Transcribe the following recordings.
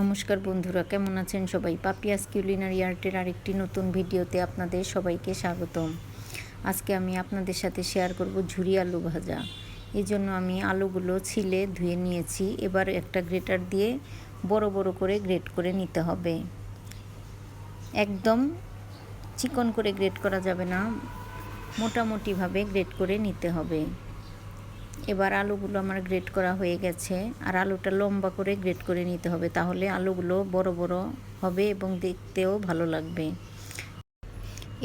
নমস্কার বন্ধুরা, কেমন আছেন সবাই? পাপিয়াস কিউলিনারি আর্টের আরেকটি নতুন ভিডিওতে আপনাদের সবাইকে স্বাগতম। আজকে আমি আপনাদের সাথে শেয়ার করব ঝুরি আলু ভাজা। এই জন্য আমি আলুগুলো ছিলে ধুয়ে নিয়েছি। এবার একটা গ্রেটার দিয়ে বড় বড় করে গ্রেট করে নিতে হবে। একদম চিকন করে গ্রেট করা যাবে না, মোটামুটিভাবে গ্রেট করে নিতে হবে। এবার আলুগুলো আমার গ্রেট করা হয়ে গেছে। আর আলুটা লম্বা করে গ্রেট করে নিতে হবে, তাহলে আলুগুলো বড় বড় হবে এবং দেখতেও ভালো লাগবে।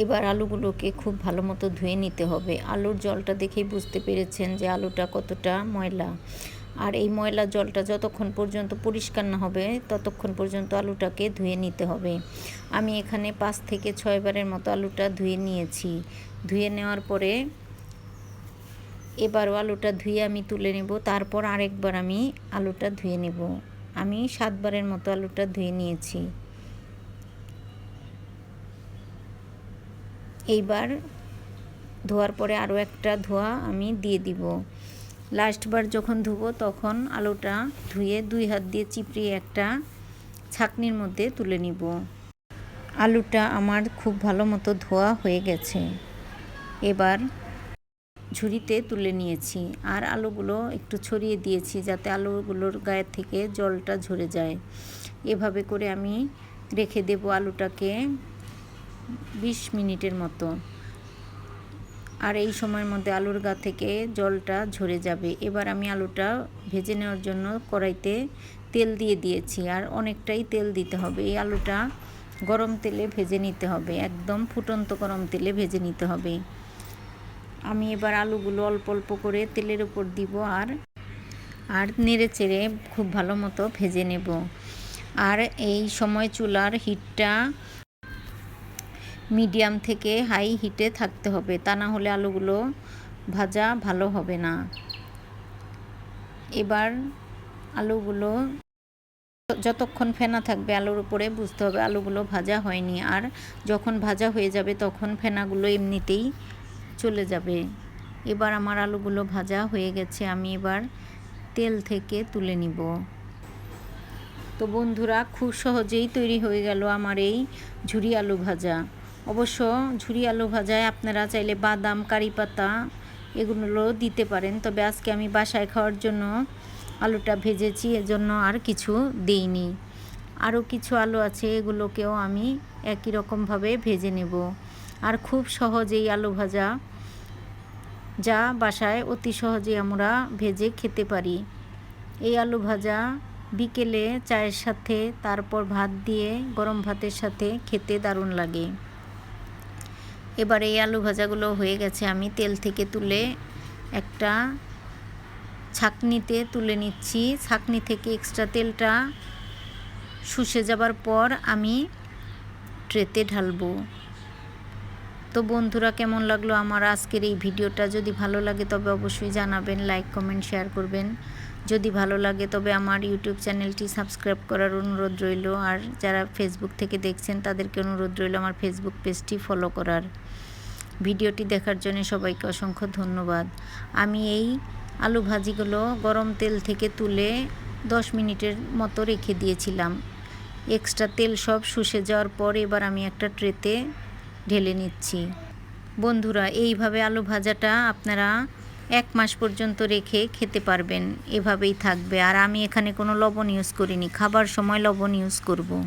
এবার আলুগুলোকে খুব ভালো মতো ধুয়ে নিতে হবে। আলুর জলটা দেখেই বুঝতে পেরেছেন যে আলুটা কতটা ময়লা। আর এই ময়লা জলটা যতক্ষণ পর্যন্ত পরিষ্কার না হবে, ততক্ষণ পর্যন্ত আলুটাকে ধুয়ে নিতে হবে। আমি এখানে পাঁচ থেকে ছয়বারের মতো আলুটা ধুয়ে নিয়েছি। ধুয়ে নেওয়ার পরে এবারও আলুটা ধুয়ে আমি তুলে নেব। তারপর আরেকবার আমি আলুটা ধুয়ে নেব। আমি সাতবারের মতো আলুটা ধুয়ে নিয়েছি। এইবার ধোয়ার পরে আরও একটা ধোয়া আমি দিয়ে দিব। লাস্টবার যখন ধুবো তখন আলুটা ধুয়ে দুই হাত দিয়ে চিপড়িয়ে একটা ছাকনির মধ্যে তুলে নিব। আলুটা আমার খুব ভালো মতো ধোয়া হয়ে গেছে। এবার ঝুড়িতে তুলে নিয়েছি আর আলুগুলো একটু ছড়িয়ে দিয়েছি যাতে আলুগুলোর গায়ের থেকে জলটা ঝরে যায়। এভাবে করে আমি রেখে দেব আলুটাকে বিশ মিনিটের মতো। আর এই সময়ের মধ্যে আলুর গা থেকে জলটা ঝরে যাবে। এবার আমি আলুটা ভেজে নেওয়ার জন্য কড়াইতে তেল দিয়ে দিয়েছি আর অনেকটাই তেল দিতে হবে। এই আলুটা গরম তেলে ভেজে নিতে হবে, একদম ফুটন্ত গরম তেলে ভেজে নিতে হবে। আমি এবার আলুগুলো অল্প অল্প করে তেলের উপর দিব আর আর নেড়ে চেড়ে খুব ভালো মতো ভেজে নেব। আর এই সময় চুলার হিটটা মিডিয়াম থেকে হাই হিটে থাকতে হবে, তা না হলে আলুগুলো ভাজা ভালো হবে না। এবার আলুগুলো যতক্ষণ ফেনা থাকবে আলুর উপরে বুঝতে হবে আলুগুলো ভাজা হয়নি, আর যখন ভাজা হয়ে যাবে তখন ফেনাগুলো এমনিতেই চলে যাবে। এবার আমার আলুগুলো ভাজা হয়ে গেছে, আমি এবার তেল থেকে তুলে নিব। তো বন্ধুরা, খুব সহজেই তৈরি হয়ে গেল আমার এই ঝুরি আলু ভাজা। অবশ্য ঝুরি আলু ভাজায় আপনারা চাইলে বাদাম, কারি পাতা এগুলো দিতে পারেন, তবে আজকে আমি বাসায় খাওয়ার জন্য আলুটা ভেজেছি, এজন্য আর কিছু দিইনি। আরও কিছু আলু আছে, এগুলোকেও আমি একই রকমভাবে ভেজে নেব। আর খুব সহজেই আলু ভাজা যা বাসায় অতি সহজে আমরা ভেজে খেতে পারি। এই আলু ভাজা বিকেলে চায়ের সাথে, তারপর ভাত দিয়ে গরম ভাতের সাথে খেতে দারুণ লাগে। এবার এই আলু ভাজাগুলো হয়ে গেছে, আমি তেল থেকে তুলে একটা ছাকনিতে তুলে নিচ্ছি। ছাকনি থেকে এক্সট্রা তেলটা শুষে যাবার পর আমি ট্রেতে ঢালবো। তো বন্ধুরা, কেমন লাগল আমার আজকের এই ভিডিওটা? যদি ভালো লাগে, তবে অবশ্যই জানাবেন, লাইক, কমেন্ট, শেয়ার করবেন। যদি ভালো লাগে, তবে আমার ইউটিউব চ্যানেলটি সাবস্ক্রাইব করার অনুরোধ রইল। আর যারা ফেসবুক থেকে দেখছেন, তাদেরকে অনুরোধ রইল আমার ফেসবুক পেজটি ফলো করার। ভিডিওটি দেখার জন্য সবাইকে অসংখ্য ধন্যবাদ। আমি এই আলু ভাজিগুলো গরম তেল থেকে তুলে দশ মিনিটের মতো রেখে দিয়েছিলাম। এক্সট্রা তেল সব শুষে যাওয়ার পর এবার আমি একটা ট্রেতে ঢেলে নিচ্ছি। বন্ধুরা, এইভাবে আলু ভাজাটা আপনারা এক মাস পর্যন্ত রেখে খেতে পারবেন। এভাবেই থাকবে। আর আমি এখানে কোনো লবণ ইউজ করিনি। খাবার সময় লবণ ইউজ করব।